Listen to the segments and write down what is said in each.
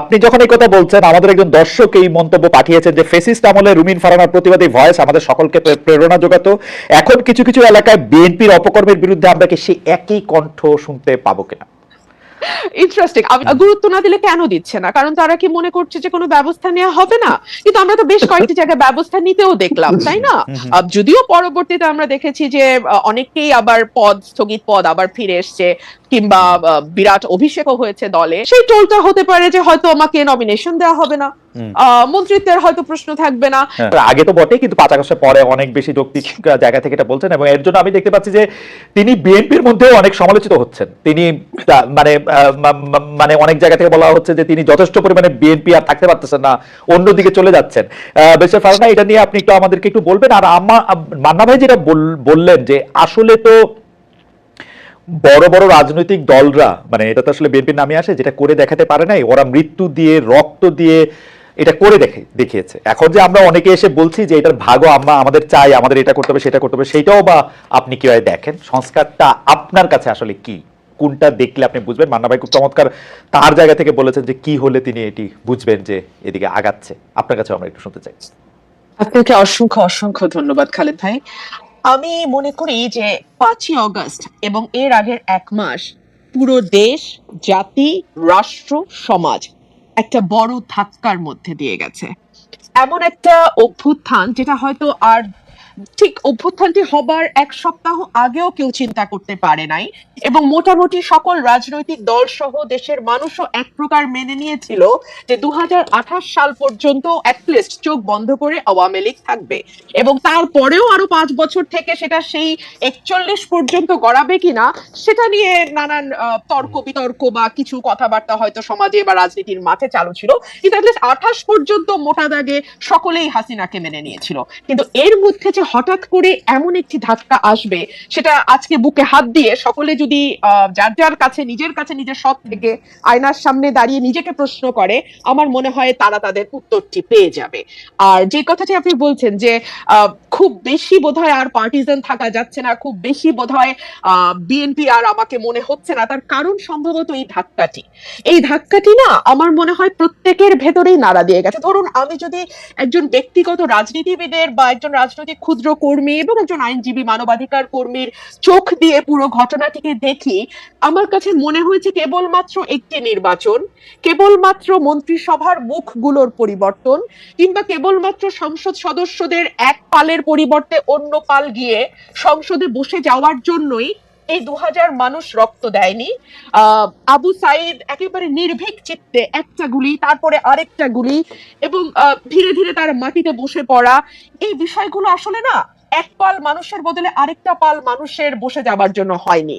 আপনি যখন এই কথা বলছেন, আমাদের একজন দর্শক এই মন্তব্য পাঠিয়েছেন যে, ফেসিস্ট আমলে রুমিন ফারানার প্রতিবাদী ভয়েস আমাদের সকলকে প্রেরণা যোগাত। এখন কিছু কিছু এলাকায় বিএনপির অপকর্মের বিরুদ্ধে আমরা কি সেই একই কণ্ঠ শুনতে পাবো কিনা? ইন্টারেস্টিং গুরুত্ব না দিলে কেন দিচ্ছে না? কারণ তারা কি মনে করছে যে কোনো ব্যবস্থা নেওয়া হবে না? কিন্তু আমরা তো বেশ কয়েকটি জায়গায় ব্যবস্থা নিতেও দেখলাম তাই না? যদিও পরবর্তীতে আমরা দেখেছি যে অনেকেই আবার পদ স্থগিত পদ আবার ফিরে এসছে কিংবা বিরাট অভিষেকও হয়েছে দলে। সেই টোলটা হতে পারে যে হয়তো আমাকে নমিনেশন দেওয়া হবে না। আহ, মন্ত্রিত্বের হয়তো প্রশ্ন থাকবে না। হ্যাঁ, আগে তো বটে কিন্তু পাঁচ আগস্টের পরে অনেক বেশি যৌক্তিক জায়গা থেকে এটা বলছেন এবং এর জন্য আমি দেখতে পাচ্ছি যে তিনি বিএনপির মধ্যেও অনেক সমালোচিত হচ্ছেন। তিনি মানে মানে অনেক জায়গা থেকে বলা হচ্ছে যে তিনি যথেষ্ট পরিমাণে বিএনপি আর থাকতে পারতেছেন না, অন্যদিকে চলে যাচ্ছেন। বেশির ফারানা এটা নিয়ে আপনি একটু আমাদেরকে একটু বলবেন। আর আমার মান্না ভাই যেটা বল- বললেন যে আসলে তো বড় বড় রাজনৈতিক দলরা মানে এটা তো আসলে বিএনপির নামে আসে, যেটা করে দেখাতে পারে নাই, ওরা মৃত্যু দিয়ে, রক্ত দিয়ে এটা করে দেখে দেখিয়েছে। এখন যে আমরা অনেকে এসে বলছি যে এটার ভাগও আমরা আমাদের চাই, আমাদের এটা করতে হবে, সেটা করতে হবে সেটাও বা আপনি কীভাবে দেখেন? সংস্কারটা আপনার কাছে আসলে কি? কোনটা দেখলে আপনি বুঝবেন? মান্না ভাই খুব চমৎকার তার জায়গা থেকে বলেছেন যে কি হলে তিনি এটি বুঝবেন যে এদিকে আগাচ্ছে। আপনার কাছে আমরা একটু শুনতে চাই। আপনাকে অসংখ্য অসংখ্য ধন্যবাদ, খালেদ ভাই। আমি মনে করি যে পাঁচই অগস্ট এবং এর আগের এক মাস পুরো দেশ, জাতি, রাষ্ট্র, সমাজ একটা বড় ধাক্কার মধ্যে দিয়ে গেছে। এমন একটা অভ্যুত্থান যেটা হয়তো আর ঠিক অভ্যুত্থানটি হবার এক সপ্তাহ আগেও কেউ চিন্তা করতে পারে নাই এবং মোটামুটি সকল রাজনৈতিক দল সহ দেশের মানুষও এক প্রকার মেনে নিয়েছিল যে দু সাল পর্যন্ত অ্যাটলিস্ট চোখ বন্ধ করে আওয়ামী লীগ থাকবে। এবং তারপরেও আরও পাঁচ বছর থেকে সেটা সেই একচল্লিশ পর্যন্ত গড়াবে কিনা, সেটা নিয়ে নানান তর্ক বিতর্ক বা কিছু কথাবার্তা হয়তো সমাজে বা রাজনীতির মাঠে চালু ছিল। কিন্তু অ্যাটলিস্ট আঠাশ পর্যন্ত মোটা দাগে সকলেই হাসিনাকে মেনে নিয়েছিল। কিন্তু এর মধ্যে যে হঠাৎ করে এমন একটি ধাক্কা আসবে, সেটা আজকে বুকে হাত দিয়ে সকলে যদি যার যার কাছে, নিজের কাছে নিজের সব থেকে আয়নার সামনে দাঁড়িয়ে নিজেকে প্রশ্ন করে, আমার মনে হয় তারা তাদের উত্তরটি পেয়ে যাবে। আর যে কথাটি আপনি বলছেন যে খুব বেশি বোধহয় আর পার্টিজান থাকা যাচ্ছে না, খুব বেশি বোধহয় বিএনপি আর আমাকে মনে হচ্ছে না। তার কারণ সম্ভবত এই ধাক্কাটি। এই ধাক্কাটি না আমার মনে হয় প্রত্যেকের ভেতরেই নাড়া দিয়ে গেছে। ধরুন, আমি যদি একজন ব্যক্তিগত রাজনীতিবিদের বা একজন রাজনৈতিক ক্ষুদ্র কর্মী এবং একজন আইনজীবী, মানবাধিকার কর্মীর চোখ দিয়ে পুরো ঘটনাটিকে দেখি, আমার কাছে মনে হয়েছে কেবলমাত্র একটি নির্বাচন, কেবলমাত্র মন্ত্রিসভার মুখগুলোর পরিবর্তন কিংবা কেবলমাত্র সংসদ সদস্যদের এক পালের পরিবর্তে অন্য পাল গিয়ে সংসদে বসে যাওয়ার জন্যই এই দু হাজার মানুষ রক্ত দেয়নি। আবু সাইদ একেবারে নির্ভীক চিত্তে একটা গুলি, তারপরে আরেকটা গুলি এবং ধীরে ধীরে তার মাটিতে বসে পড়া। এই বিষয়গুলো আসলে না, এক পাল মানুষের বদলে আরেকটা পাল মানুষের বসে যাবার জন্য হয়নি।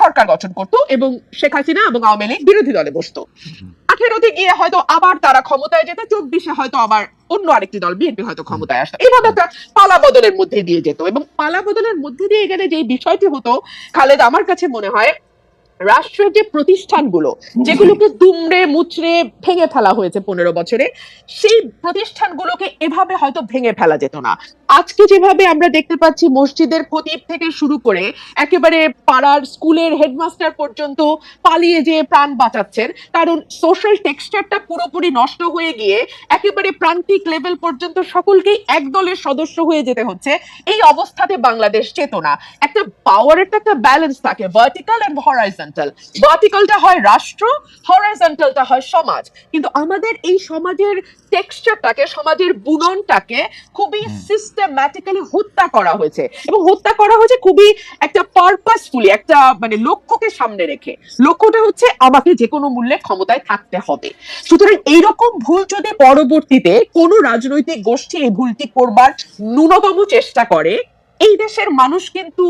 সরকার গঠন করতো এবং শেখ হাসিনা এবং আওয়ামী লীগ বিরোধী দলে বসতো। আঠেরোতে গিয়ে হয়তো আবার তারা ক্ষমতায় যেত, চব্বিশে হয়তো আবার অন্য আরেকটি দল, বিএনপি হয়তো ক্ষমতায় আসতো। এইভাবে একটা পালা বদলের মধ্যে দিয়ে যেত এবং পালা বদলের মধ্যে দিয়ে গেলে যে বিষয়টি হতো, খালেদ, আমার কাছে মনে হয় রাষ্ট্রের যে প্রতিষ্ঠানগুলো, যেগুলোকে দুমড়ে মুচড়ে ভেঙে ফেলা হয়েছে পনেরো বছরে, সেই প্রতিষ্ঠানগুলোকে এভাবে হয়তো ভেঙে ফেলা যেত না। আজকে যেভাবে আমরা দেখতে পাচ্ছি মসজিদের খতিব থেকে শুরু করে একেবারে পাড়ার স্কুলের হেডমাস্টার পর্যন্ত পালিয়ে যেয়ে প্রাণ বাঁচাচ্ছেন, কারণ সোশ্যাল টেক্সচারটা পুরোপুরি নষ্ট হয়ে গিয়ে একেবারে প্রান্তিক লেভেল পর্যন্ত সকলকেই এক দলের সদস্য হয়ে যেতে হচ্ছে, এই অবস্থাতে বাংলাদেশ চেতনা একটা পাওয়ারের তো একটা ব্যালেন্স থাকে ভার্টিক্যাল এন্ড হরাইজন্টাল ভার্টিক্যালটা হয় রাষ্ট্র হরাইজন্টালটা হয় সমাজ। কিন্তু আমাদের এই সমাজের টেক্সচারটাকে সমাজের বুননটাকে খুবই সিস্টেম্যাটিক্যালি হত্যা করা হয়েছে। এবং হত্যা করা হয়েছে খুবই একটা পারপাসফুলি একটা মানে লক্ষ্যকে সামনে রেখে। লক্ষ্যটা হচ্ছে আমাকে যে কোনো মূল্যে ক্ষমতায় থাকতে হবে। সুতরাং এইরকম ভুল যদি পরবর্তীতে কোনো রাজনৈতিক গোষ্ঠী এই ভুলটি করবার ন্যূনতম চেষ্টা করে এই দেশের মানুষ কিন্তু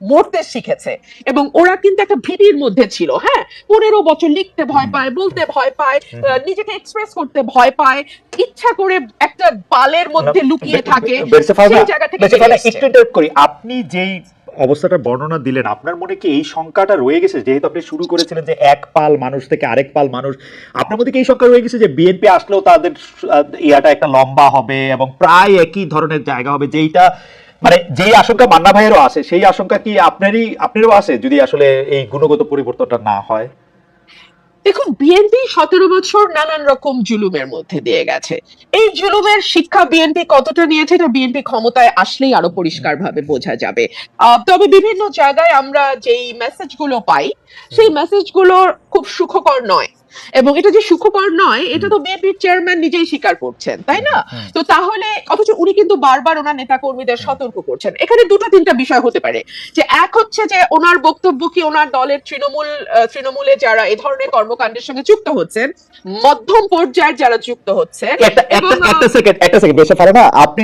মরতে শিখেছে। এবং ওরা কিন্তু একটা ভীতির মধ্যে ছিল হ্যাঁ? পনেরো বছর লিখতে ভয় পায় বলতে ভয় পায় নিজেকে এক্সপ্রেস করতে ভয় পায় ইচ্ছা করে একটা বালের মধ্যে লুকিয়ে থাকে সেই জায়গা করি আপনি যেই অবস্থাটা বর্ণনা দিলেন আপনার মনে কি এই সংখ্যাটা রয়ে গেছে? যেহেতু আপনি শুরু করেছিলেন যে এক পাল মানুষ থেকে আরেক পাল মানুষ আপনার মধ্যে কি এই সংখ্যা রয়ে গেছে যে বিএনপি আসলেও তাদের ইয়াটা একটা লম্বা হবে এবং প্রায় একই ধরনের জায়গা হবে যেইটা মানে যেই আশঙ্কা মান্না ভাইয়েরও আছে, সেই আশঙ্কা কি আপনারই, আপনারও আছে যদি আসলে এই গুণগত পরিবর্তনটা না হয়? দেখুন বিএনপি সতেরো বছর নানান রকম জুলুমের মধ্যে দিয়ে গেছে। এই জুলুমের শিক্ষা বিএনপি কতটা নিয়েছে, এটা বিএনপি ক্ষমতায় আসলেই আরও পরিষ্কারভাবে বোঝা যাবে। তবে বিভিন্ন জায়গায় আমরা যেই মেসেজগুলো পাই, সেই মেসেজগুলো খুব সুখকর নয়। এবং এটা যে সুখকর নয় এটা তো বিএনপির চেয়ারম্যান নিজেই স্বীকার করছেন তাই না? তো তাহলে অথচ উনি কিন্তু বারবার ওনার নেতা কর্মীদের সতর্ক করছেন। এখানে দুটো তিনটা বিষয় হতে পারে। যে এক হচ্ছে যে ওনার বক্তব্য কি ওনার দলের তৃণমূল তৃণমূলে যারা এই ধরনের কর্মকাণ্ডের সঙ্গে যুক্ত হচ্ছেন মধ্যম পর্যায়ের যারা যুক্ত হচ্ছে একটা সেকেন্ড একটা সেকেন্ড বেশি পারে না? আপনি